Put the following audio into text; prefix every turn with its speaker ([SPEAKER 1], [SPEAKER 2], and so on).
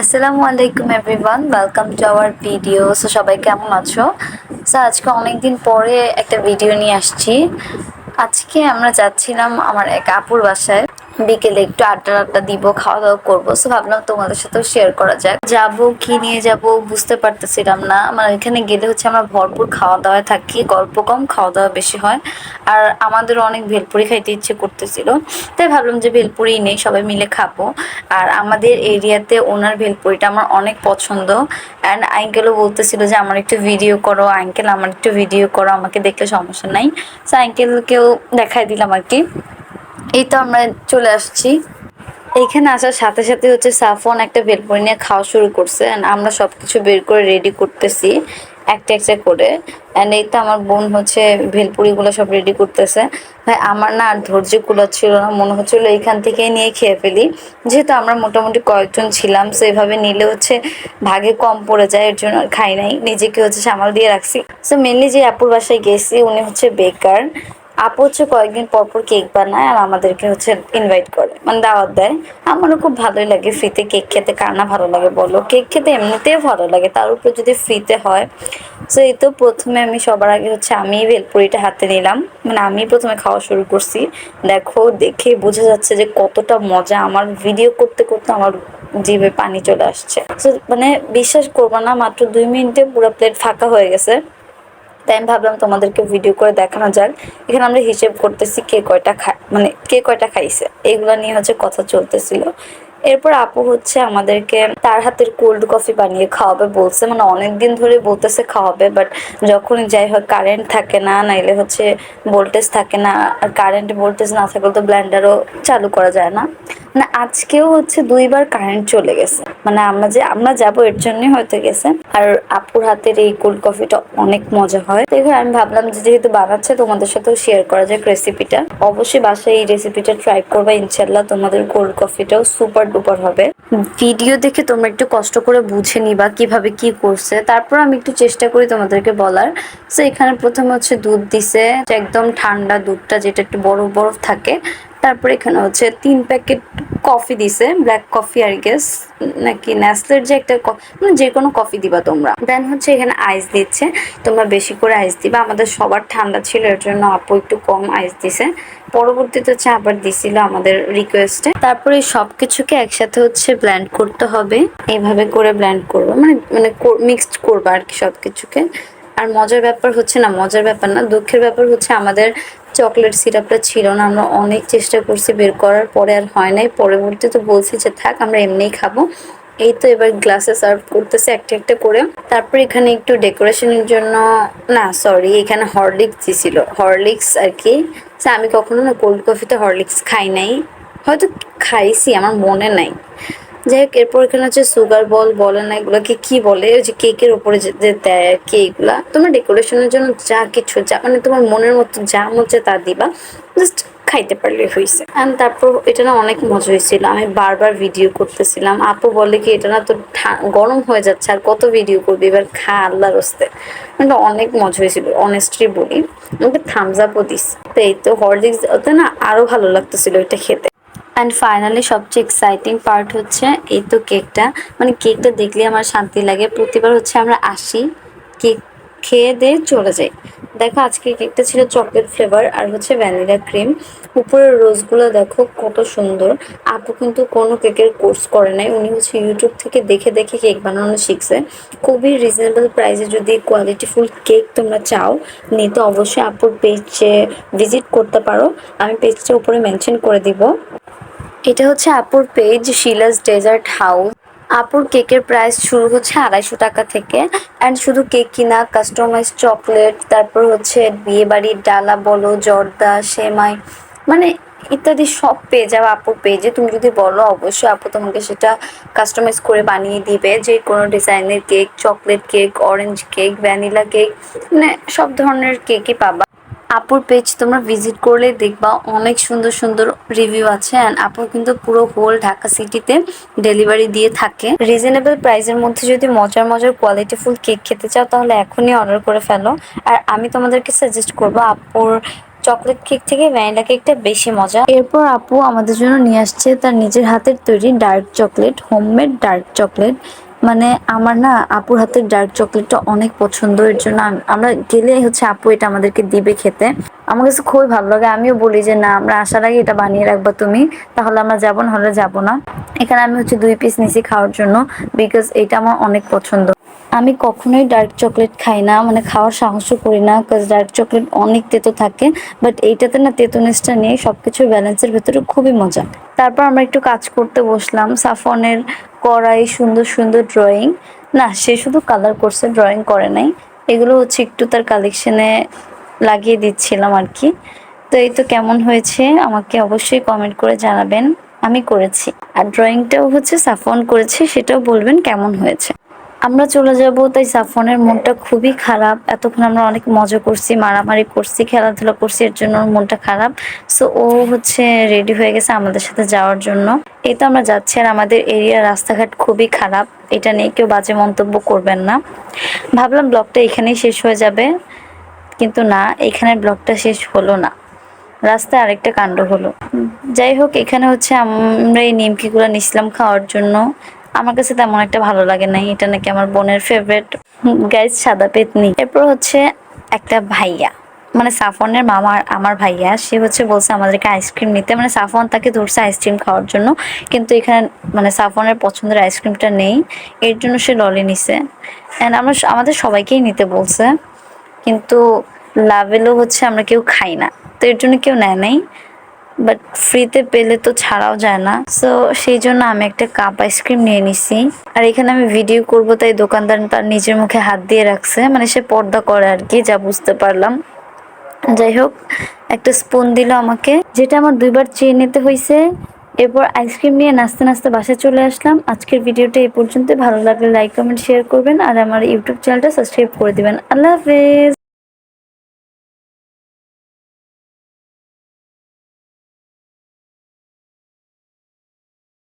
[SPEAKER 1] আসসালামু আলাইকুম everyone welcome to our video so সবাই কেমন আছো? সো আজকে অনেকদিন পরে একটা ভিডিও নিয়ে আসছি। আজকে আমরা যাচ্ছিলাম আমার এক আপুর বাসায়। বিকেলে একটু আড্ডা আড্ডা দিব, খাওয়া দাওয়া করব। সো ভাবলাম তোমাদের সাথেও শেয়ার করা যাক। যাব, কি নিয়ে যাব বুঝতে পারতেছিলাম না। মানে এখানে গেলে হচ্ছে আমরা ভরপুর খাওয়া দাওয়ায় থাকি, গল্প কম, খাওয়া দাওয়া বেশি হয়। আর আমাদের অনেক ভেলপুরি খাইতে ইচ্ছে করতেছিল। তাই ভাবলাম যে ভেলপুরি নেই, সবাই মিলে খাব। আর আমাদের এরিয়াতে ওনার ভেলপুরিটা আমার অনেক পছন্দ। অ্যান্ড আঙ্কেলও বলতেছিল যে, আমার একটু ভিডিও করো। আঙ্কেল আমার একটু ভিডিও করো। আমাকে দেখলে সমস্যা নাই। সো আঙ্কেলকেও দেখাই দিলাম আর কি। এই তো আমরা চলে আসছি। এইখানে আসার সাথে সাথে হচ্ছে সাফন একটা ভেলপুরি নিয়ে খাওয়া শুরু করছে আমরা সব কিছু বের করে রেডি করতেছি, একটা একটা করে। অ্যান্ড এই তো আমার বোন হচ্ছে ভেলপুরিগুলো সব রেডি করতেছে। ভাই, আমার না আর ধৈর্য ছিল না, মনে হচ্ছিল এইখান থেকে নিয়ে খেয়ে ফেলি। যেহেতু আমরা মোটামুটি কয়েকজন ছিলাম সো এভাবে নিলে হচ্ছে ভাগে কম পড়ে যায়, এর জন্য আর খাই নাই। নিজেকে হচ্ছে সামাল দিয়ে রাখছি। সো মেনলি যে আপুর বাসায় গেছি, উনি হচ্ছে বেকার। আপু হচ্ছে কয়েকদিন পর পর কেক বানায় আর আমাদেরকে হচ্ছে ইনভাইট করে মানে দাওয়াত দেয়। আমারও খুব ভালোই লাগে ফ্রিতে কেক খেতে, কার না ভালো লাগে বলো? কেক খেতে এমনিতেও ভালো লাগে, তার উপর যদি ফ্রিতে হয়। সো এই তো প্রথমে আমি সবার আগে হচ্ছে আমি ভেলপুরিটা হাতে নিলাম। মানে আমি প্রথমে খাওয়া শুরু করছি। দেখো দেখে বোঝা যাচ্ছে যে কতটা মজা আমার ভিডিও করতে করতে আমার জিভে পানি চলে আসছে। মানে বিশ্বাস করব না, মাত্র দুই মিনিটে পুরো প্লেট ফাঁকা হয়ে গেছে। তাই আমি ভাবলাম তোমাদেরকে ভিডিও করে দেখানো যাক। এখানে আমরা হিসেব করতেছি কে কয়টা খা মানে কে কয়টা খাইছে। এগুলো নিয়ে হচ্ছে কথা চলতেছিল। এরপর আপু হচ্ছে আমাদেরকে তার হাতের কোল্ড কফি বানিয়ে খাওয়াবে বলছে। মানে অনেক দিন ধরে বলতেছে খাওয়াবে বাট যখনই যাই হয় কারেন্ট থাকে না, নাইলে হচ্ছে ভোল্টেজ থাকে না। আর কারেন্ট ভোল্টেজ না থাকলে তো ব্ল্যান্ডারও চালু করা যায় না। মানে আজকেও হচ্ছে দুইবার কারেন্ট চলে গেছে। মানে আমরা যে, আমরা যাব এর জন্যই হয়তো গেছে। আর আপুর হাতের এই কোল্ড কফিটা অনেক মজা হয়। এখানে আমি ভাবলাম যে যেহেতু বানাচ্ছে, তোমাদের সাথেও শেয়ার করা যাক রেসিপিটা অবশ্যই বাসায় এই রেসিপিটা ট্রাই করবে ইনশাল্লাহ তোমাদের কোল্ড কফিটাও সুপার ডুপার হবে। ভিডিও দেখে তোমরা একটু কষ্ট করে বুঝে নিবা কীভাবে কি করছে। তারপর আমি একটু চেষ্টা করি তোমাদেরকে বলার। তো এখানে প্রথমে হচ্ছে দুধ দিছে। একদম ঠান্ডা দুধটা, যেটা একটু বরফ বরফ থাকে। তারপর এখানে হচ্ছে তিন প্যাকেট কফি দিছে ব্ল্যাক কফি আর গেস নাকি ন্যাসলের যে একটা মানে যে কোনো কফি দিবা তোমরা। দেন হচ্ছে এখানে আইস দিচ্ছে, তোমরা বেশি করে আইস দিবা, আমাদের সবার ঠান্ডা ছিল, এর জন্য আপু একটু কম আইস দিছে। পরবর্তীতে হচ্ছে আবার দিছিল আমাদের রিকোয়েস্টে তারপরে সব কিছুকে একসাথে হচ্ছে ব্ল্যান্ড করতে হবে। এইভাবে করে ব্ল্যান্ড করব মানে মানে মিক্সড করব আর কি সব কিছুকে আর মজার ব্যাপার হচ্ছে না মজার ব্যাপার না দুঃখের ব্যাপার হচ্ছে আমাদের চকলেট সিরাপটা ছিল না আমরা অনেক চেষ্টা করছি বের করার পরে আর হয় নাই পরবর্তী তো বলছি যে থাক আমরা এমনিই খাব। এই তো এবার গ্লাসে সার্ভ করতেছে একটা একটা করে। তারপর এখানে একটু ডেকোরেশনের জন্য না সরি এখানে হরলিক্স দিছিল হরলিক্স আর কি। So, আমি কখনো না কোল্ড কফিতে হরলিক্স খাই নাই হয়তো খাইছি আমার মনে নাই। যাই হোক, এরপর এখানে হচ্ছে সুগার বল, বলে না, এগুলোকে কি বলে? ওই যে কেকের উপরে যে দেয় আর কি তোমার ডেকোরেশনের জন্য যা কিছু, যা মানে তোমার মনের মতো যা মধ্যে তা দিবা। জাস্ট খাইতে পারলে হয়েছে অ্যান্ড তারপর এটা না অনেক মজা হয়েছিল। আমি বারবার ভিডিও করতেছিলাম। আপু বলে কি, এটা না তো গরম হয়ে যাচ্ছে, আর কত ভিডিও করবি? এবার খা আল্লাহ হস্তে। মানে অনেক মজা হয়েছিল অনেস্টলি বলি। আমাকে থামস আপও দিস। তো এই তো হরলিক্স ওতে না আরও ভালো লাগতেছিল এটা খেতে। অ্যান্ড ফাইনালি সবচেয়ে এক্সাইটিং পার্ট হচ্ছে এই তো কেকটা মানে কেকটা দেখলে আমার শান্তি লাগে। প্রতিবার হচ্ছে আমরা আসি কেক খেয়ে দিয়ে চলে যাই। দেখো, আজকে কেকটা ছিল চকলেট ফ্লেভার আর হচ্ছে ভ্যানিলা ক্রিম উপরের রোজগুলো দেখো কত সুন্দর। আপু কিন্তু কোনো কেকের কোর্স করে নাই। উনি হচ্ছে ইউটিউব থেকে দেখে দেখে কেক বানানো শিখছে। খুবই রিজনেবল প্রাইসে যদি কোয়ালিটিফুল কেক তোমরা চাও নিতে অবশ্যই আপুর পেজে ভিজিট করতে পারো। আমি পেজটা উপরে মেনশন করে দিব। এটা হচ্ছে আপুর পেজ শিলাস ডেজার্ট হাউস আপুর কেকের প্রাইস শুরু হচ্ছে আড়াইশো টাকা থেকে অ্যান্ড শুধু কেক কিনা কাস্টমাইজ চকলেট তারপর হচ্ছে বিয়ে বাড়ির ডালা বলো, জর্দা, সেমাই মানে ইত্যাদি সব পেয়ে যাবে আপুর পেজে তুমি যদি বলো, অবশ্যই আপু তোমাকে সেটা কাস্টমাইজ করে বানিয়ে দিবে। যে কোনো ডিজাইনের cake chocolate cake orange cake vanilla cake মানে সব ধরনের কেকই পাবা। আপুর পেজ তোমরা ভিজিট করলে দেখবা অনেক সুন্দর সুন্দর রিভিউ আছে অ্যান্ড আপু কিন্তু পুরো হোল ঢাকা সিটিতে ডেলিভারি দিয়ে থাকে। রিজনেবল প্রাইসের মধ্যে যদি মজার মজার কোয়ালিটিফুল কেক খেতে চাও তাহলে এখনই অর্ডার করে ফেলো। আর আমি তোমাদেরকে সাজেস্ট করব আপুর চকলেট কেক থেকে ভ্যানিলা কেকটা বেশি মজা। এরপর আপু আমাদের জন্য নিয়ে আসছে তার নিজের হাতের তৈরি dark chocolate homemade dark chocolate মানে আমার না আপুর হাতের ডার্ক চকলেটটা অনেক পছন্দ, এর জন্য আমরা গেলে হচ্ছে আপু এটা আমাদেরকে দিবে খেতে। আমার কাছে খুবই ভালো লাগে। আমিও বলি যে, না, আমরা আসার আগে এটা বানিয়ে রাখব তুমি। তাহলে আমরা যাব না হলে যাব না। এখানে আমি হচ্ছে দুই পিস নিছি খাওয়ার জন্য বিকজ এটা আমার অনেক পছন্দ। আমি কখনোই ডার্ক চকলেট খাই না মানে খাওয়ার সাহসও করি না কাজ ডার্ক চকলেট অনেক তেতো থাকে বাট এইটাতে না তেতোনেসটা নিয়ে সবকিছু ব্যালেন্সের ভেতরে খুবই মজা। তারপর আমরা একটু কাজ করতে বসলাম সাফনের কড়াই সুন্দর সুন্দর ড্রয়িং না, সে শুধু কালার করছে ড্রয়িং করে নাই। এগুলো হচ্ছে একটু তার কালেকশনে লাগিয়ে দিচ্ছিলাম আর কি। তো এই তো কেমন হয়েছে আমাকে অবশ্যই কমেন্ট করে জানাবেন। আমি করেছি। আর ড্রয়িংটাও হচ্ছে সাফন করেছে, সেটাও বলবেন কেমন হয়েছে। আমরা চলে যাব, তাই সাফনের মনটা খুবই খারাপ। এতক্ষণ আমরা অনেক মজা করছি, মারামারি করছি, খেলাধুলা করছি, এর জন্য মনটা খারাপ। সো ও হচ্ছে রেডি হয়ে গেছে আমাদের সাথে যাওয়ার জন্য। এই তো আমরা যাচ্ছি আর আমাদের এরিয়ার রাস্তাঘাট খুবই খারাপ। এটা নিয়ে কেউ বাজে মন্তব্য করবেন না। ভাবলাম ব্লগটা এখানেই শেষ হয়ে যাবে। কিন্তু না এখানে ব্লগটা শেষ হলো না। রাস্তায় আরেকটা কাণ্ড হলো। যাই হোক, এখানে হচ্ছে আমরা এই নিমকিগুলো নিছিলাম খাওয়ার জন্য। আমার কাছে তেমন একটা ভালো লাগে নাই। এটা নাকি আমার বোনের ফেভারিট গাইজ সাদা পেতনি। এরপর হচ্ছে একটা ভাইয়া। মানে সাফনের মামা আমার ভাইয়া, সে হচ্ছে বলছে আমাদেরকে আইসক্রিম নিতে। মানে সাফন তাকে ধরছে আইসক্রিম খাওয়ার জন্য। কিন্তু এখানে মানে সাফনের পছন্দের আইসক্রিমটা নেই। এর জন্য সে ললি নিছে। অ্যান্ড আমরা আমাদের সবাইকেই নিতে বলছে। কিন্তু লাভেলও হচ্ছে আমরা কেউ খাই না। তো এর জন্য কেউ নেয় নাই। বাট ফ্রিতে পেলে তো ছাড়াও যায় না। সো সেই জন্য আমি একটা কাপ আইসক্রিম নিয়ে নিছি। আর এখানে আমি ভিডিও করব, তাই দোকানদার তার নিজের মুখে হাত দিয়ে রাখছে। মানে সে পর্দা করে আর কি, যা বুঝতে পারলাম। যাই হোক, একটা স্পুন দিল আমাকে, যেটা আমার দুইবার চেয়ে নিতে হয়েছে এরপর আইসক্রিম নিয়ে নাচতে নাচতে বাসায় চলে আসলাম। আজকের ভিডিওটা এই পর্যন্ত ভালো লাগলে লাইক কমেন্ট শেয়ার করবেন। আর আমার ইউটিউব চ্যানেলটা সাবস্ক্রাইব করে দিবেন। আল্লাহ হাফেজ!